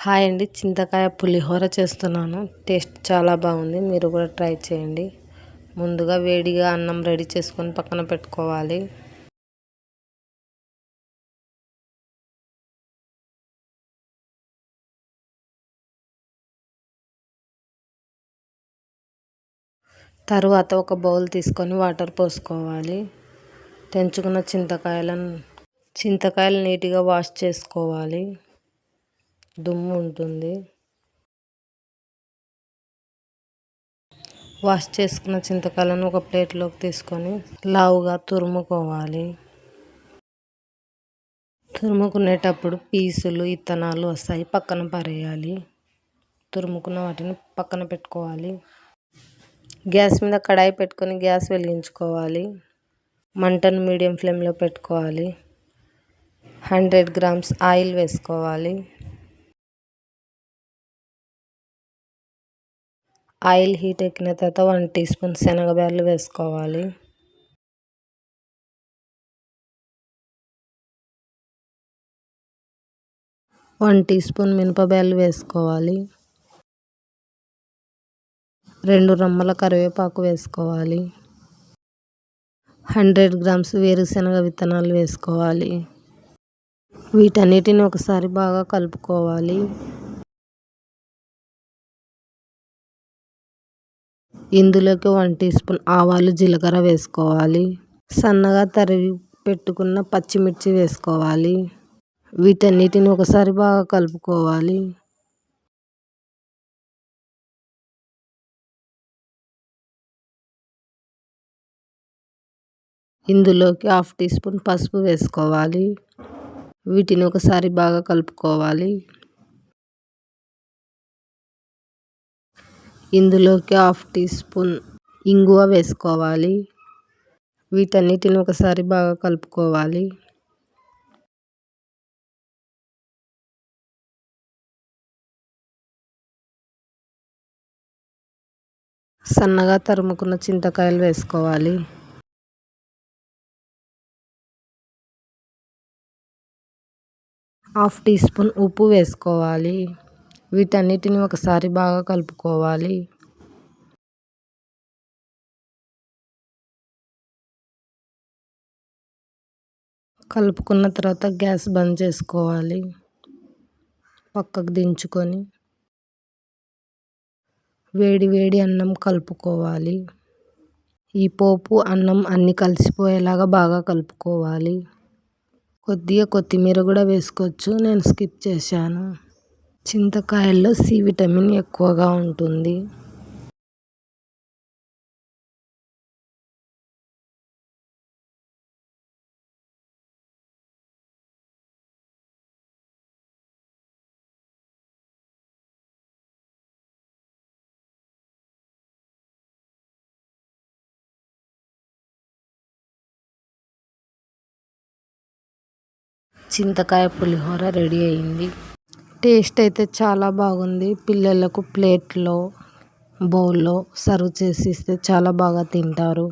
Hi అండి. చింతకాయ పులిహోర చేస్తున్నాను. టేస్ట్ చాలా బాగుంది. మీరు కూడా ట్రై చేయండి. ముందుగా వేడిగా అన్నం రెడీ చేసుకొని పక్కన పెట్టుకోవాలి. తరువాత ఒక బౌల్ తీసుకొని వాటర్ పోసుకోవాలి. తెంచుకున్న చింతకాయలను చింతకాయలు నీట్గా వాష్ చేసుకోవాలి. దుమ్ము ఉంటుంది వాష్ చేసుకున్న చింతకాయలను ఒక ప్లేట్లోకి తీసుకొని లావుగా తురుముకోవాలి. తురుముకునేటప్పుడు పీసులు ఇత్తనాలు వస్తాయి పక్కన పరేయాలి. తురుముకున్న వాటిని పక్కన పెట్టుకోవాలి. గ్యాస్ మీద కడాయి పెట్టుకొని గ్యాస్ వెలిగించుకోవాలి. మంటను మీడియం ఫ్లేమ్లో పెట్టుకోవాలి. హండ్రెడ్ గ్రామ్స్ ఆయిల్ వేసుకోవాలి. ఆయిల్ హీట్ ఎక్కిన తర్వాత వన్ టీ స్పూన్ శనగబ్యాలు వేసుకోవాలి. వన్ టీ స్పూన్ మినపబ్యాలు వేసుకోవాలి. రెండు రమ్మల కరివేపాకు వేసుకోవాలి. హండ్రెడ్ గ్రామ్స్ వేరుశనగ విత్తనాలు వేసుకోవాలి. వీటన్నిటిని ఒకసారి బాగా కలుపుకోవాలి. ఇందులోకి వన్ టీ స్పూన్ ఆవాలు జీలకర్ర వేసుకోవాలి. సన్నగా తరిగి పెట్టుకున్న పచ్చిమిర్చి వేసుకోవాలి. వీటన్నిటిని ఒకసారి బాగా కలుపుకోవాలి. ఇందులోకి హాఫ్ టీ స్పూన్ పసుపు వేసుకోవాలి. వీటిని ఒకసారి బాగా కలుపుకోవాలి. ఇందులోకి హాఫ్ టీ స్పూన్ ఇంగువ వేసుకోవాలి. వీటన్నిటిని ఒకసారి బాగా కలుపుకోవాలి. సన్నగా తరుముకున్న చింతకాయలు వేసుకోవాలి. హాఫ్ టీ స్పూన్ ఉప్పు వేసుకోవాలి. వీటన్నిటిని ఒకసారి బాగా కలుపుకోవాలి. కలుపుకున్న తర్వాత గ్యాస్ బంద్ చేసుకోవాలి. పక్కకు దించుకొని వేడి వేడి అన్నం కలుపుకోవాలి. ఈ పోపు అన్నం అన్నీ కలిసిపోయేలాగా బాగా కలుపుకోవాలి. కొద్దిగా కొత్తిమీర కూడా వేసుకోవచ్చు. నేను స్కిప్ చేశాను. చింతకాయల్లో సి విటమిన్ ఎక్కువగా ఉంటుంది. చింతకాయ పులిహోర రెడీ అయింది. టేస్ట్ అయితే చాలా బాగుంది. పిల్లలకు ప్లేట్లో బౌల్లో సర్వ్ చేసి ఇస్తే చాలా బాగా తింటారు.